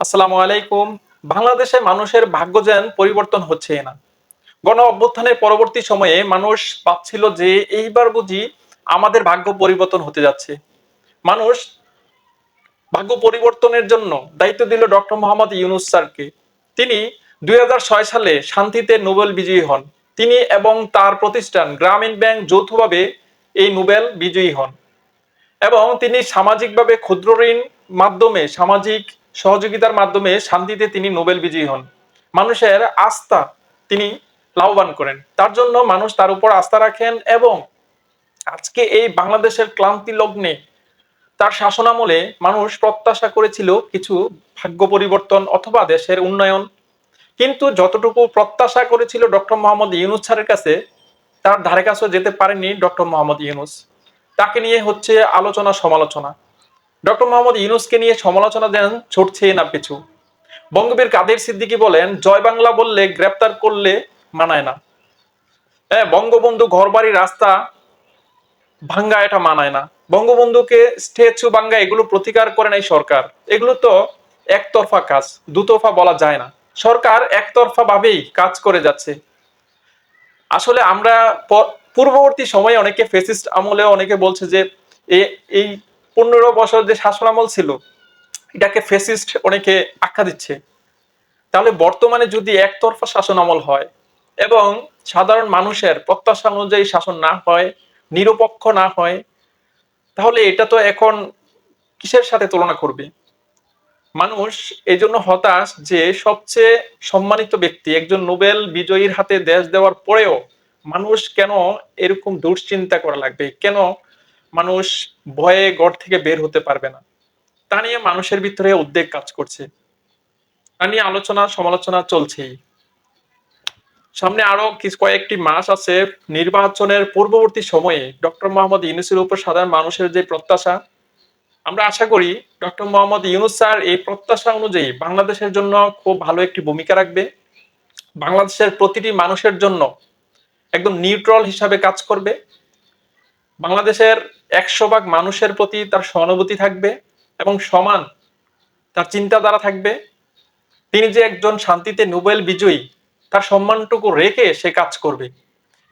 আসসালামু আলাইকুম। বাংলাদেশে মানুষের ভাগ্য যেন পরিবর্তন হচ্ছে না। গণ অভ্যুত্থানের পরবর্তী সময়ে মানুষ ভাবছিল যে এইবার বুঝি আমাদের ভাগ্য পরিবর্তন হতে যাচ্ছে। মানুষ ভাগ্য পরিবর্তনের জন্য দায়িত্ব দিল ডক্টর মোহাম্মদ ইউনুস স্যারকে। তিনি দুই হাজার ছয় সালে শান্তিতে নোবেল বিজয়ী হন। তিনি এবং তার প্রতিষ্ঠান গ্রামীণ ব্যাংক যৌথভাবে এই নোবেল বিজয়ী হন। এবং তিনি সামাজিকভাবে ক্ষুদ্র ঋণ মাধ্যমে সামাজিক সহযোগিতার মাধ্যমে শান্তিতে তিনি নোবেল বিজয়ী হন। মানুষের আস্থা তিনি লাভবান করেন। তার জন্য মানুষ তার উপর আস্থা রাখেন এবং আজকে এই বাংলাদেশের ক্লান্তি লগ্নে তার শাসনামলে মানুষ প্রত্যাশা করেছিল কিছু ভাগ্য পরিবর্তন অথবা দেশের উন্নয়ন। কিন্তু যতটুকু প্রত্যাশা করেছিল ডক্টর মোহাম্মদ ইউনুস স্যারের কাছে, তার ধারে কাছেও যেতে পারেনি ডক্টর মোহাম্মদ ইউনুস। তাকে নিয়ে হচ্ছে আলোচনা সমালোচনা ডক্টর মোহাম্মদ ইউনুসকে নিয়ে সমালোচনা দেন ছুটছে না পিছু। বঙ্গবীর কাদের সিদ্দিকী বলেন, জয় বাংলা বললে গ্রেপ্তার করলে মানায় না। হ্যাঁ বঙ্গবন্ধু ঘরবাড়ি রাস্তা ভাঙ্গা, এটা মানায় না। বঙ্গবন্ধুকে স্ট্যাচু ভাঙ্গা এগুলো প্রতিকার করে নাই সরকার। এগুলো তো একতরফা কাজ, দুতরফা বলা যায় না। সরকার একতরফা ভাবেই কাজ করে যাচ্ছে। আসলে আমরা পূর্ববর্তী সময়ে অনেকে ফেসিস্ট আমলে অনেকে বলছে যে এই পনেরো বছর যে শাসন আমল ছিল, এটাকে ফেসিস্ট অনেকে আখ্যা দিচ্ছে। তাহলে বর্তমানে যদি একতরফা শাসন আমল হয় এবং সাধারণ মানুষের প্রত্যাশা অনুযায়ী শাসন না হয়, নিরপেক্ষ না হয়, তাহলে এটা তো এখন কিসের সাথে তুলনা করবে? মানুষ এই জন্য হতাশ যে সবচেয়ে সম্মানিত ব্যক্তি, একজন নোবেল বিজয়ীর হাতে দেশ দেওয়ার পরেও মানুষ কেন এরকম দুশ্চিন্তা করা লাগবে? কেন মানুষ ভয়ে গড় থেকে বের হতে পারবে না। তা নিয়ে মানুষের ভিতরে উদ্বেগ কাজ করছে। তা নিয়ে আলোচনা, সমালোচনা চলছেই। সামনে আরও কিছু, কয়েকটি মাস আছে নির্বাচনের পূর্ববর্তী সময়ে ডক্টর মোহাম্মদ ইউনুসের উপর সাধারণ মানুষের যে প্রত্যাশা, আমরা আশা করি ডক্টর মোহাম্মদ ইউনুস স্যার এই প্রত্যাশা অনুযায়ী বাংলাদেশের জন্য খুব ভালো একটি ভূমিকা রাখবে। বাংলাদেশের প্রতিটি মানুষের জন্য একদম নিউট্রাল হিসাবে কাজ করবে। বাংলাদেশের একশো ভাগ মানুষের প্রতি তার সহানুভূতি থাকবে এবং সমান তার চিন্তাধারা থাকবে। তিনি যে একজন শান্তিতে নোবেল বিজয়ী, তার সম্মানটুকু রেখে সে কাজ করবে।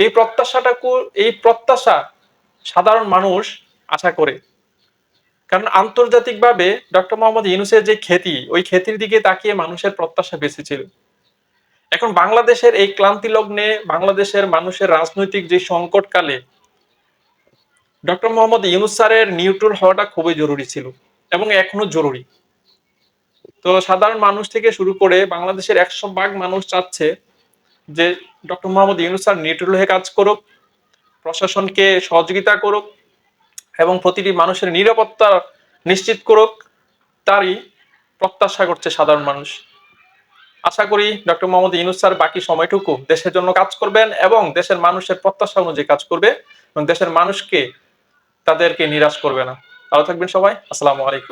এই প্রত্যাশাটাকু, এই প্রত্যাশা সাধারণ মানুষ আশা করে। কারণ আন্তর্জাতিকভাবে ডক্টর মোহাম্মদ ইউনুসের যে খ্যাতি, ওই খ্যাতির দিকে তাকিয়ে মানুষের প্রত্যাশা বেশি ছিল। এখন বাংলাদেশের এই ক্লান্তি লগ্নে বাংলাদেশের মানুষের রাজনৈতিক যে সংকটকালে ডক্টর মোহাম্মদ ইউনুস স্যারের নিউট্রাল হওয়াটা খুবই জরুরি ছিল এবং এখনও জরুরি। তো সাধারণ মানুষ থেকে শুরু করে বাংলাদেশের একশো ভাগ মানুষ চাচ্ছে যে doctor Muhammad Yunus sir neutral হয়ে কাজ করুক, প্রশাসনকে সহযোগিতা করুক এবং প্রতিটি মানুষের নিরাপত্তা নিশ্চিত করুক, তারই প্রত্যাশা করছে সাধারণ মানুষ। আশা করি ডক্টর মোহাম্মদ ইউনুস স্যার বাকি সময়টুকু দেশের জন্য কাজ করবেন এবং দেশের মানুষের প্রত্যাশা অনুযায়ী কাজ করবে এবং দেশের মানুষকে তাদেরকে নিরাশ করবে না। ভালো থাকবেন সবাই। আসসালামু আলাইকুম।